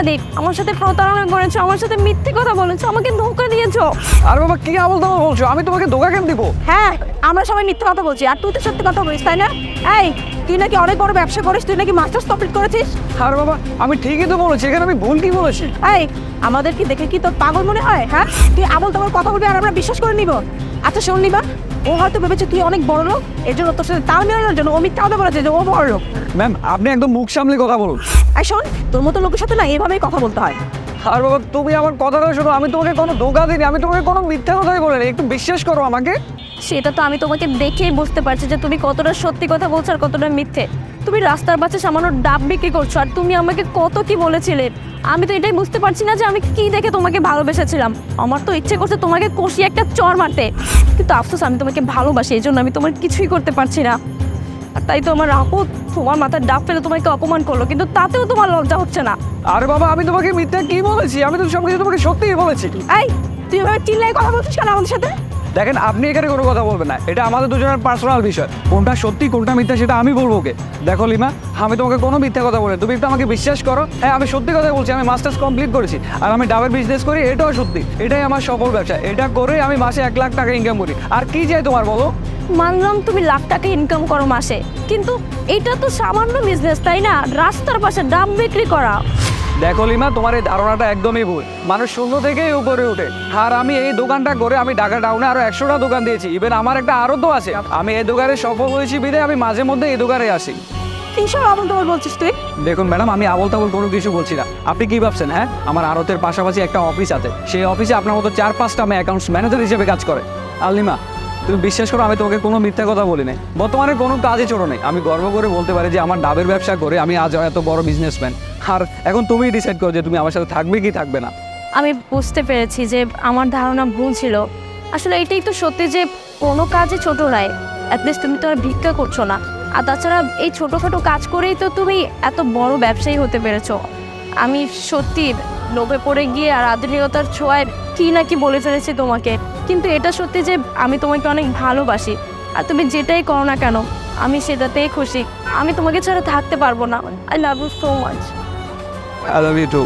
মিথ্যাবাদী আমার সাথে প্রতারণা করেছ আমার সাথে মিথ্যে কথা বলেছ আমাকে ধোকা দিয়েছ। আর বাবা কি আবল তাবল বলছো? আমি তোমাকে ধোকা কেন দিব? হ্যাঁ আমরা সবাই মিথ্যে কথা বলছি আর তুই তো সত্যি কথা বলিস তাই না? এই তুই নাকি অনেক বড় ব্যবসা করিস তুই নাকি মাস্টার্স কমপ্লিট করেছিস? আর বাবা আমি ঠিকই তো বলেছি এখানে আমি ভুল কি বলেছি? এই আমাদের কি দেখে কি তোর পাগল মনে হয় হ্যাঁ? তুই আবল তাবল কথা বলবি আর আমরা বিশ্বাস করে নিব। আচ্ছা শোন নিবা। ও হয়তো ভেবেছে তুই অনেক বড় লোক এর জন্য তোর সাথে তাল মেলানোর জন্য ও মিথ্যা কথা বলেছে যে ও বড় লোক। ম্যাম আপনি একদম মুখ সামলে কথা বলুন। আর শোন তোর মতো লোকের সাথে না এভাবেই কথা বলতে হয়। আর বাবা, তুমি আমার কথাটা শোনো, আমি তোমাকে কোনো ধোকা দিইনি, আমি তোমাকে কোনো মিথ্যা কথাই বলিনি, একটু বিশ্বাস করো আমাকে। সেটা তো আমি তোমাকে দেখেই বুঝতে পারছি যে তুমি কতটা সত্যি কথা বলছো আর কতটা মিথ্যে। তুমি রাস্তার পাশে সামান্য ডাব বিক্রি করছ, আর তুমি আমাকে কত কি বলেছিলে। আমি তো এটাই বুঝতে পারছি না যে আমি কি দেখে তোমাকে ভালোবেসেছিলাম। আমার তো ইচ্ছে করছে তোমাকে কষিয়ে একটা চর মারতে। কিন্তু আফসোস, আমি তোমাকে ভালোবাসি, এই জন্য আমি তোমার কিছুই করতে পারছি না। আর তাই তো আমার আপদ তোমার মাথায় ডাব ফেলে তোমাকে অপমান করল কিন্তু তাতেও তোমার লজ্জা হচ্ছে না। আরে বাবা আমি তোমাকে মিথ্যা কি বলেছি? আমি তো সব কিছু তোমাকে সত্যিই বলেছি। এই তুই এভাবে চিল্লাই কথা বলছিস কেন আমাদের সাথে? দেখেন আপনি এখানে কোনো কথা বলবেন না। এটা আমাদের দুজনের পার্সোনাল বিষয়। কোনটা সত্যি কোনটা মিথ্যা সেটা আমি বলব ওকে। দেখো লিমা আমি তোমাকে কোনো মিথ্যা কথা বলে তুমি একটু আমাকে বিশ্বাস করো। হ্যাঁ আমি সত্যি কথা বলছি আমি মাস্টার্স কমপ্লিট করেছি। আর আমি ডাবের বিজনেস করি এটাও সত্যি। এটাই আমার সফল ব্যবসা। এটা করে আমি মাসে এক লাখ টাকা ইনকাম করি। আর কি চাই তোমার বলো? মানলাম তুমি লাখ টাকা ইনকাম করো মাসে। কিন্তু এটা তো সামান্য বিজনেস তাই না? রাস্তার পাশে দাম বিক্রি করা। দেখো লিমা তোমার এই ধারণাটা একদমই ভুল। মানুষ শূন্য থেকেই উপরে উঠে। আর আমি এই দোকানটা করে আমি ঢাকা টাউনে আরও একশোটা দোকান দিয়েছি। ইভেন আমার একটা আরও তো আছে। আমি এই দোকানে সফল হয়েছি বিদে আমি মাঝে মধ্যে এই দোকানে আসি। কিসব আমল তোমার বলছিস তুই? দেখুন ম্যাডাম আমি আবল তাবল কোনো কিছু বলছি না। আপনি কি ভাবছেন হ্যাঁ? আমার আড়তের পাশাপাশি একটা অফিস আছে। সেই অফিসে আপনার মতো চার পাঁচটা আমি অ্যাকাউন্টস ম্যানেজার হিসেবে কাজ করে। আলিমা তুমি বিশ্বাস করো, আমি তোমাকে কোনো মিথ্যা কথা বলি নাই বর্তমানে কোনো কাজে ছোটো নেই। আমি গর্ব করে বলতে পারি যে আমার ডাবের ব্যবসা করে আমি আজ এত বড় বিজনেসম্যান আর এখন তুমিই ডিসাইড করো যে তুমি আমার সাথে থাকবে কি থাকবে না। আমি বুঝতে পেরেছি যে আমার ধারণা ভুল ছিল। আসলে এটাই তো সত্যি যে কোনো কাজে ছোট নয়। অ্যাটলিস্ট তুমি তো আর ভিক্ষা করছ না। আর তাছাড়া এই ছোটোখাটো কাজ করেই তো তুমি এত বড় ব্যবসায়ী হতে পেরেছ। আমি সত্যি লোভে পড়ে গিয়ে আর আধুনিকতার ছোঁয়ায় কি না কি বলে ফেলেছি তোমাকে। কিন্তু এটা সত্যি যে আমি তোমাকে অনেক ভালোবাসি। আর তুমি যেটাই করো না কেন, আমি সেটাতেই খুশি। আমি তোমাকে ছাড়া থাকতে পারব না। I love you so much I love you too